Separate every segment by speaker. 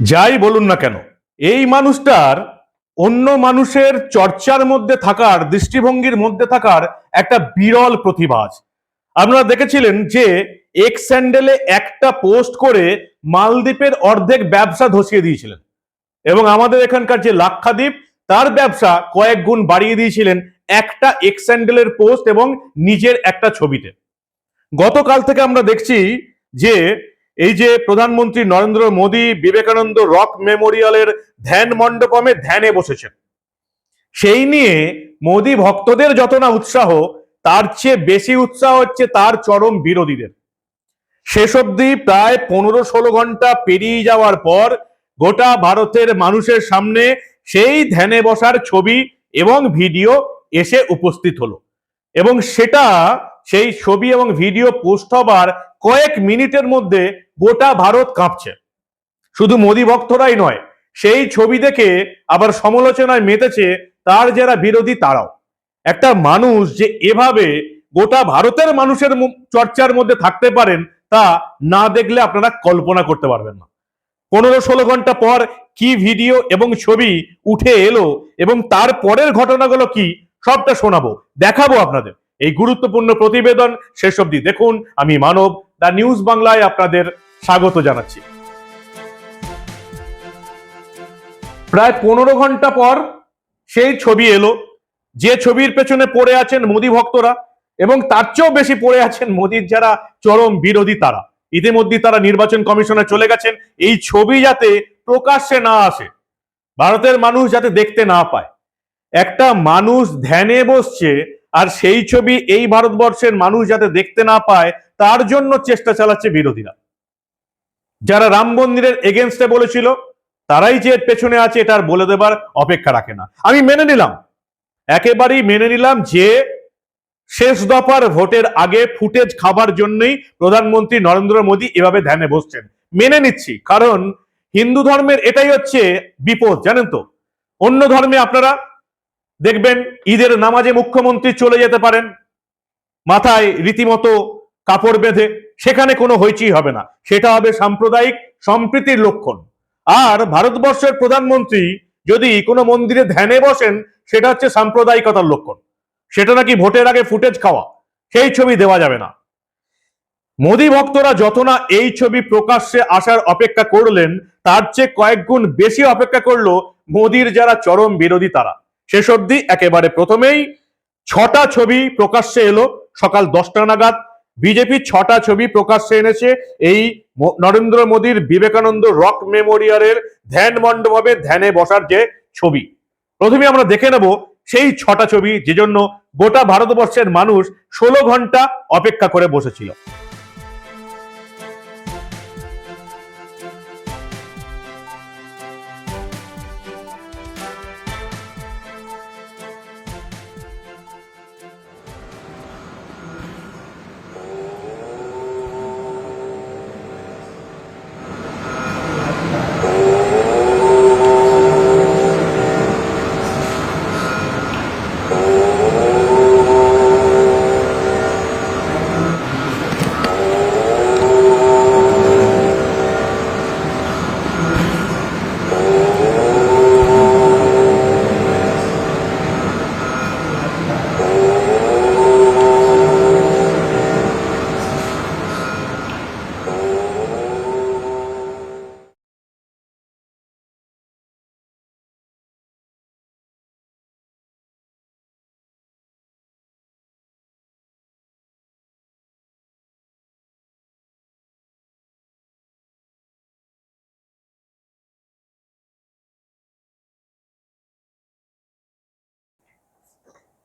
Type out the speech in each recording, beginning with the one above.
Speaker 1: যাই বলুন না কেন, এই মানুষটার অন্য মানুষের চর্চার মধ্যে থাকার, দৃষ্টিভঙ্গির মধ্যে থাকার একটা বিরল প্রতিভা আছে। আপনারা দেখেছিলেন যে এক্স স্যান্ডেলে একটা পোস্ট করে মালদ্বীপের অর্ধেক ব্যবসা ধসিয়ে দিয়েছিলেন এবং আমাদের এখানকার যে লাক্ষাদ্বীপ, তার ব্যবসা কয়েক গুণ বাড়িয়ে দিয়েছিলেন একটা এক্স স্যান্ডেলের পোস্ট এবং নিজের একটা ছবিতে। গতকাল থেকে আমরা দেখছি যে এই যে প্রধানমন্ত্রী নরেন্দ্র মোদী বিবেকানন্দ রক মেমোরিয়ালের ধ্যান মণ্ডপমে ধ্যানে বসেছেন। সেই নিয়ে মোদী ভক্তদের যত না উৎসাহ, তার চেয়ে বেশি উৎসাহ হচ্ছে তার চরম বিরোধীদের। শেষ অবধি প্রায় পনেরো ষোলো ঘণ্টা পেরিয়ে যাওয়ার পর গোটা ভারতের মানুষের সামনে সেই ধ্যানে বসার ছবি এবং ভিডিও এসে উপস্থিত হলো। এবং সেটা, সেই ছবি এবং ভিডিও পোস্ট হবার কয়েক মিনিটের মধ্যে গোটা ভারত কাঁপছে। শুধু মোদী ভক্তরাই নয়, সেই ছবি দেখে আবার সমালোচনায় মেতেছে তার যারা বিরোধী তারাও। একটা মানুষ যে এভাবে গোটা ভারতের মানুষের চর্চার মধ্যে থাকতে পারেন, তা না দেখলে আপনারা কল্পনা করতে পারবেন না। পনেরো ষোলো ঘণ্টা পর কি ভিডিও এবং ছবি উঠে এলো এবং তার পরের ঘটনাগুলো কি, সবটা শোনাবো, দেখাবো আপনাদের। এই গুরুত্বপূর্ণ প্রতিবেদন শেষ অবধি দেখুন। আমি মানব দা নিউজ বাংলায় আপনাদের স্বাগত জানাচ্ছি। প্রায় পনেরো ঘণ্টা পর সেই ছবি এলো। যে ছবির পেছনে পড়ে আছেন মোদী ভক্তরা এবং তার চেয়েও বেশি পড়ে আছেন মোদীর যারা চরম বিরোধী তারা। ইতিমধ্যে তারা নির্বাচন কমিশনে চলে গেছেন। এই ছবি যাতে প্রকাশ্যে না আসে, ভারতের মানুষ যাতে দেখতে না পায়। একটা মানুষ ধ্যানে বসছে আর সেই ছবি এই ভারতবর্ষের মানুষ যাতে দেখতে না পায়, তার জন্য চেষ্টা চালাচ্ছে বিরোধীরা। যারা রাম মন্দিরের এগেনস্টে বলেছিল, তারাই যে পেছনে আছে, এটা আর বলে দেবার অপেক্ষা রাখে না। আমি মেনে নিলাম। একেবারেই মেনে নিলাম যে, শেষ দফার ভোটের আগে ফুটেজ খাবার জন্যই প্রধানমন্ত্রী নরেন্দ্র মোদী এভাবে ধ্যানে বসছেন। মেনে নিচ্ছি, কারণ হিন্দু ধর্মের এটাই হচ্ছে বিপদ, জানেন তো? অন্য ধর্মে আপনারা দেখবেন ঈদের নামাজে মুখ্যমন্ত্রী চলে যেতে পারেন, মাথায় রীতিমতো কাপড় বেঁধে, সেখানে কোনো হইচই হবে না। সেটা হবে সাম্প্রদায়িক সম্প্রীতির লক্ষণ। আর ভারতবর্ষের প্রধানমন্ত্রী যদি কোনো মন্দিরে ধ্যানে বসেন, সেটা হচ্ছে সাম্প্রদায়িকতার লক্ষণ। সেটা নাকি ভোটের আগে ফুটেজ খাওয়া, সেই ছবি দেওয়া যাবে না। মোদী ভক্তরা যত না এই ছবি প্রকাশ্যে আসার অপেক্ষা করলেন, তার চেয়ে কয়েক গুণ বেশি অপেক্ষা করল মোদীর যারা চরম বিরোধী তারা। শেষ অবধি, একেবারে প্রথমেই ছটা ছবি প্রকাশ্যে এলো, সকাল দশটা নাগাদ। বিজেপি ছটা ছবি প্রকাশ্যে এনেছে, এই নরেন্দ্র মোদীর বিবেকানন্দ রক মেমোরিয়ালের ধ্যান মণ্ডপে ধ্যানে বসার যে ছবি। প্রথমে আমরা দেখে নেব, সেই ছটা ছবি যে জন্য গোটা ভারতবর্ষের মানুষ ষোলো ঘণ্টা অপেক্ষা করে বসেছিল।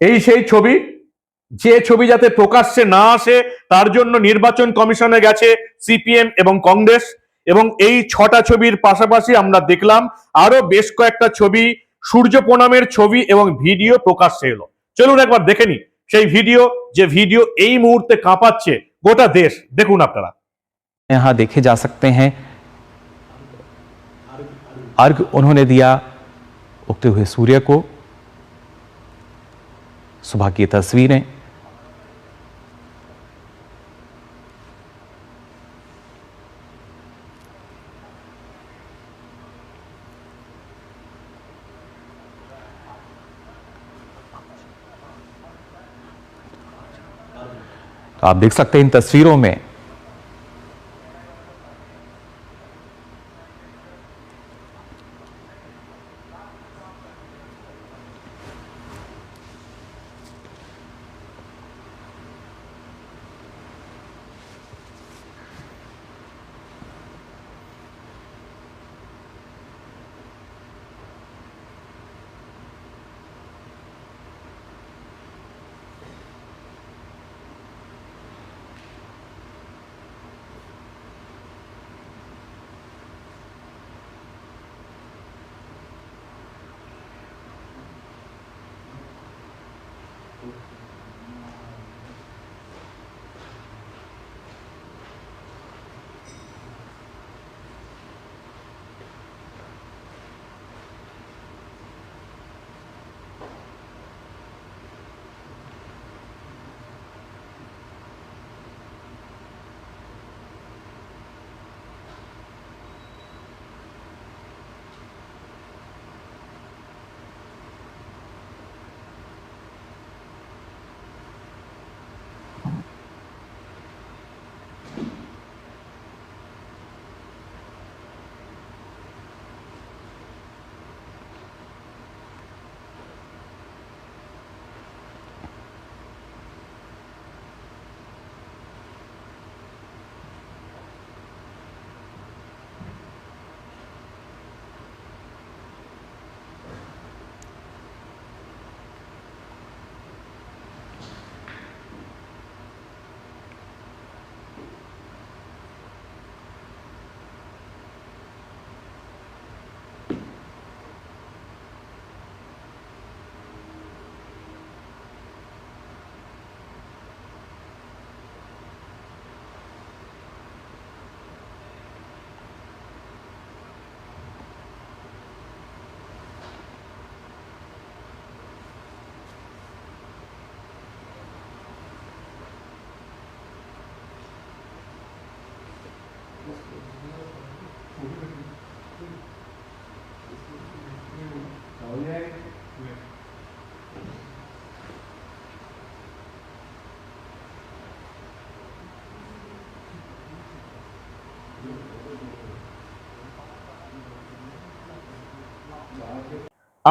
Speaker 1: এই সেই ছবি যে ছবি যাতে প্রকাশ্যে না আসে তার জন্য নির্বাচন কমিশনে গেছে সিপিএম এবং কংগ্রেস এবং এই ছটা ছবির পাশাপাশি আমরা দেখলাম আরো বেশ কয়েকটা ছবি সূর্য প্রণামের ছবি এবং ভিডিও প্রকাশ্যে এলো চলুন একবার দেখে নি সেই ভিডিও যে ভিডিও এই মুহূর্তে কাঁপাচ্ছে গোটা দেশ দেখুন আপনারা
Speaker 2: यहाँ देखे जा सकते हैं अर्घ उन्होंने दिया उगते हुए सूर्य को सुबह की तस्वीरें। तो आप देख सकते हैं इन तस्वीरों में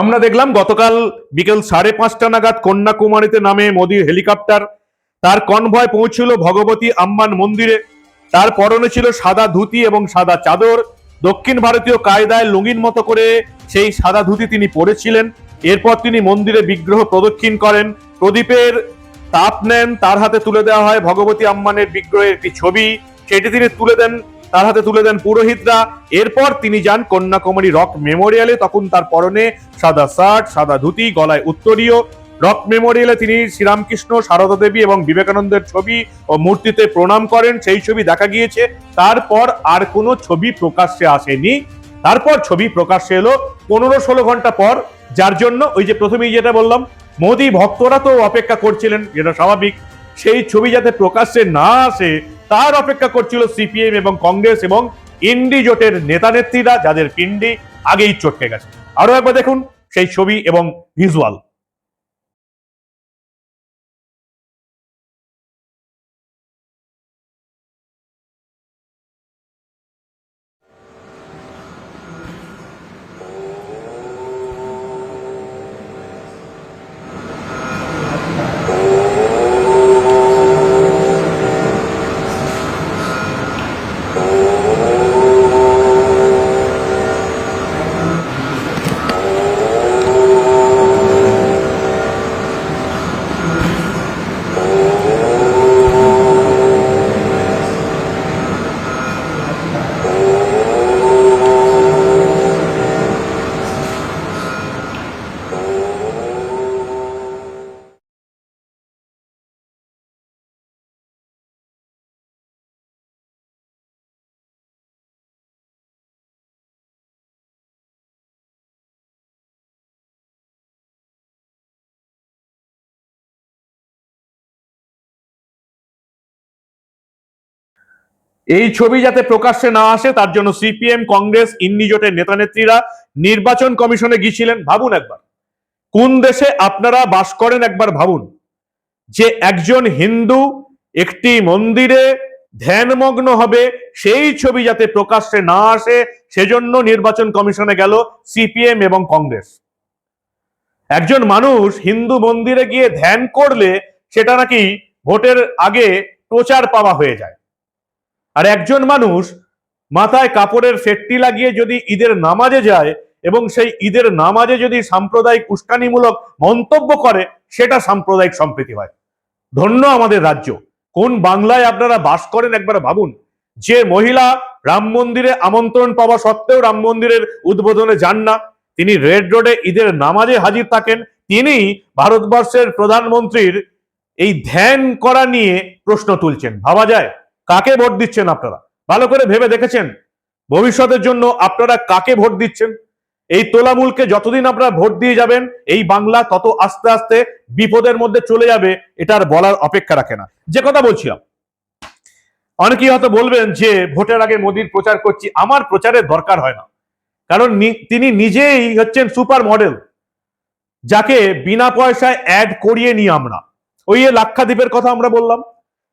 Speaker 1: আমরা দেখলাম গতকাল বিকেল সাড়ে পাঁচটা নাগাদ কন্যাকুমারীতে নামে মোদীর হেলিকপ্টার। তার কনভয় পৌঁছল ভগবতী আম্মান মন্দিরে। তার পরনে ছিল সাদা ধুতি এবং সাদা চাদর। দক্ষিণ ভারতীয় কায়দায় লুঙ্গির মতো করে সেই সাদা ধুতি তিনি পরেছিলেন। এরপর তিনি মন্দিরে বিগ্রহ প্রদক্ষিণ করেন। প্রদীপের তাপ নেন, তার হাতে তুলে দেওয়া হয় ভগবতী আম্মানের বিগ্রহের একটি ছবি। সেটি তিনি তুলে দেন তার হাতে তুলে দেন পুরোহিতরা। এরপর তিনি যান কন্যাকুমারী রক মেমোরিয়ালে। তখন তার পরনে সাদা শার্ট, সাদা ধুতি, গলায় উত্তরীয়। রক মেমোরিয়ালে তিনি শ্রীরামকৃষ্ণ, সারদা দেবী এবং বিবেকানন্দের ছবি ও মূর্তিতে প্রণাম করেন। সেই ছবি দেখা গিয়েছে। তারপর আর কোনো ছবি প্রকাশ্যে আসেনি। তারপর ছবি প্রকাশ্যে এলো পনেরো ষোলো ঘণ্টা পর, যার জন্য ওই যে প্রথমেই যেটা বললাম, মোদী ভক্তরা তো অপেক্ষা করছিলেন, যেটা স্বাভাবিক। সেই ছবি যাতে প্রকাশ্যে না আসে তার অপেক্ষা করছিল সিপিএম এবং কংগ্রেস এবং ইন্ডি জোটের নেতা নেত্রীরা, যাদের পিন্ডি আগেই চটকে গেছে। আরও একবার দেখুন সেই ছবি এবং ভিজুয়াল এই ছবি যাতে প্রকাশ্যে না আসে, তার জন্য সিপিএম, কংগ্রেস ইন্ডি জোটের নেতা নেত্রীরা নির্বাচন কমিশনে গিয়েছিলেন। ভাবুন একবার। কোন দেশে আপনারা বাস করেন একবার ভাবুন। যে একজন হিন্দু একটি মন্দিরে ধ্যানমগ্ন হবে, সেই ছবি যাতে প্রকাশ্যে না আসে, সেজন্য নির্বাচন কমিশনে গেল সিপিএম এবং কংগ্রেস। একজন মানুষ হিন্দু মন্দিরে গিয়ে ধ্যান করলে সেটা নাকি ভোটের আগে প্রচার পাওয়া হয়ে যায়। আর একজন মানুষ মাথায় কাপড়ের ফেটটি লাগিয়ে যদি ঈদের নামাজে যায় এবং সেই ঈদের নামাজে যদি সাম্প্রদায়িক উস্কানিমূলক মন্তব্য করে, সেটা সাম্প্রদায়িক সম্প্রীতি হয়। ধন্য আমাদের রাজ্য। কোন বাংলায় আপনারা বাস করেন একবার ভাবুন। যে মহিলা রাম মন্দিরে আমন্ত্রণ পাওয়া সত্ত্বেও রাম মন্দিরের উদ্বোধনে যান না, তিনি রেড রোডে ঈদের নামাজে হাজির থাকেন, তিনি ভারতবর্ষের প্রধানমন্ত্রীর এই ধ্যান করা নিয়ে প্রশ্ন তুলছেন। ভাবা যায়? কাকে ভোট দিচ্ছেন আপনারা? ভালো করে ভেবে দেখেছেন? ভবিষ্যতের জন্য আপনারা কাকে ভোট দিচ্ছেন? এই তোলামূলকে যতদিন আপনারা ভোট দিয়ে যাবেন, এই বাংলা তত আস্তে আস্তে বিপদের মধ্যে চলে যাবে এটার বলার অপেক্ষা রাখে না। যে কথা বলছিলাম, অনেকেই হয়তো বলবেন যে ভোটের আগে মোদির প্রচার করছি, আমার প্রচারের দরকার হয় না। কারণ তিনি নিজেই হচ্ছেন সুপার মডেল, যাকে বিনা পয়সায় অ্যাড করিয়ে নিই আমরা। ওই লাক্ষাদ্বীপের কথা আমরা বললাম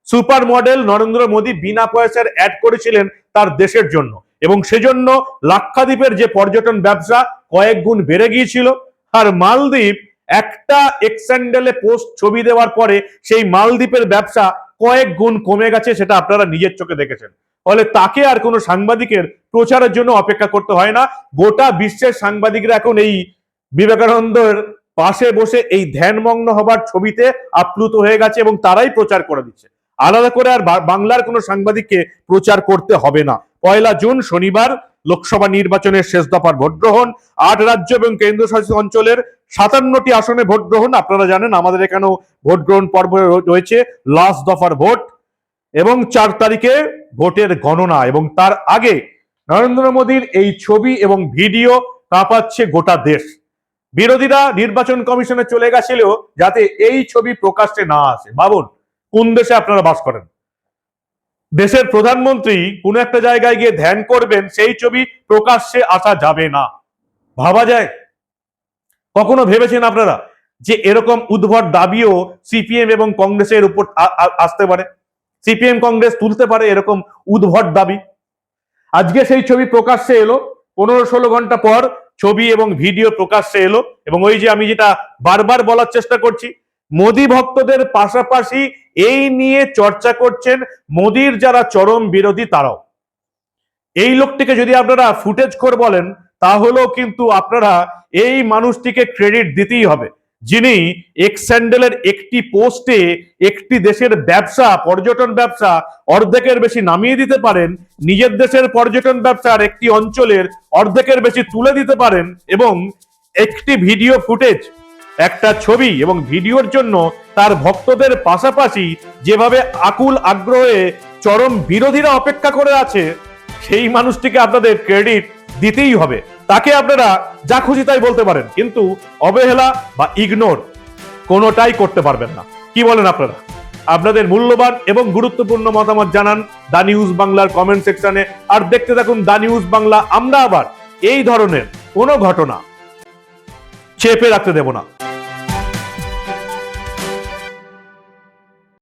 Speaker 1: সুপার মডেল নরেন্দ্র মোদী বিনা পয়সার অ্যাড করেছিলেন তার দেশের জন্য। এবং সেজন্য লাক্ষাদ্বীপের যে পর্যটন ব্যবসা কয়েক গুণ বেড়ে গিয়েছিল, আর মালদ্বীপ একটা এক্সেন্ডেলে পোস্ট ছবি দেওয়ার পরে সেই মালদ্বীপের ব্যবসা কয়েক গুণ কমে গেছে সেটা আপনারা নিজের চোখে দেখেছেন। ফলে তাকে আর কোনো সাংবাদিকের প্রচারের জন্য অপেক্ষা করতে হয় না। গোটা বিশ্বের সাংবাদিকরা এখন এই বিবেকানন্দের পাশে বসে এই ধ্যানমগ্ন হবার ছবিতে আপ্লুত হয়ে গেছে এবং তারাই প্রচার করে দিচ্ছে। আলাদা করে আর বাংলার কোনো সাংবাদিককে প্রচার করতে হবে না। পয়লা জুন শনিবার লোকসভা নির্বাচনের শেষ দফার ভোট গ্রহণ, আট রাজ্য এবং কেন্দ্রশাসিত অঞ্চলের সাতান্নটি আসনে ভোট গ্রহণ, আপনারা জানেন আমাদের এখানেও ভোট গ্রহণ পর্ব রয়েছে, লাস্ট দফার ভোট, এবং চার তারিখে ভোটের গণনা, এবং তার আগে নরেন্দ্র মোদীর এই ছবি এবং ভিডিও কাঁপাচ্ছে গোটা দেশ। বিরোধীরা নির্বাচন কমিশনে চলে গেছিল যাতে এই ছবি প্রকাশ্যে না আসে। ভাবুন কোন দেশে আপনারা বাস করেন? দেশের প্রধানমন্ত্রী কোন একটা জায়গায় গিয়ে ধ্যান করবেন, সেই ছবি প্রকাশ্যে আসা যাবে না। ভাবা যায়? কখনো ভেবেছেন আপনারা যে এরকম উদ্ভট দাবিও সিপিএম এবং কংগ্রেসের উপর আসতে পারে? সিপিএম কংগ্রেস তুলতে পারে এরকম উদ্ভট দাবি? আজকে সেই ছবি প্রকাশ্যে এলো, পনেরো ষোলো ঘণ্টা পর ছবি এবং ভিডিও প্রকাশ্যে এলো এবং ওই যে আমি যেটা বারবার বলার চেষ্টা করছি মোদী ভক্তদের পাশাপাশি এই নিয়ে চর্চা করছেন মোদীর যারা চরম বিরোধী তারাও। এই লোকটিকে যদি আপনারা ফুটেজ করে বলেন, তাহলেও কিন্তু আপনারা এই মানুষটিকে ক্রেডিট দিতেই হবে। যিনি স্যান্ডেলের একটি পোস্টে একটি দেশের ব্যবসা, পর্যটন ব্যবসা অর্ধেকের বেশি নামিয়ে দিতে পারেন, নিজের দেশের পর্যটন ব্যবসার একটি অঞ্চলের অর্ধেকের বেশি তুলে দিতে পারেন এবং একটি ভিডিও ফুটেজ একটা ছবি এবং ভিডিওর জন্য তার ভক্তদের পাশাপাশি যেভাবে আকুল আগ্রহে চরম বিরোধীরা অপেক্ষা করে আছে, সেই মানুষটিকে আপনাদের ক্রেডিট দিতেই হবে। তাকে আপনারা যা খুশি তাই বলতে পারেন, কিন্তু অবহেলা বা ইগনোর কোনোটাই করতে পারবেন না। কি বলেন আপনারা? আপনাদের মূল্যবান এবং গুরুত্বপূর্ণ মতামত জানান দা নিউজ বাংলার কমেন্ট সেকশনে আর দেখতে থাকুন দা নিউজ বাংলা, আমরা আবার এই ধরনের কোনো ঘটনা চেপে রাখতে দেব না।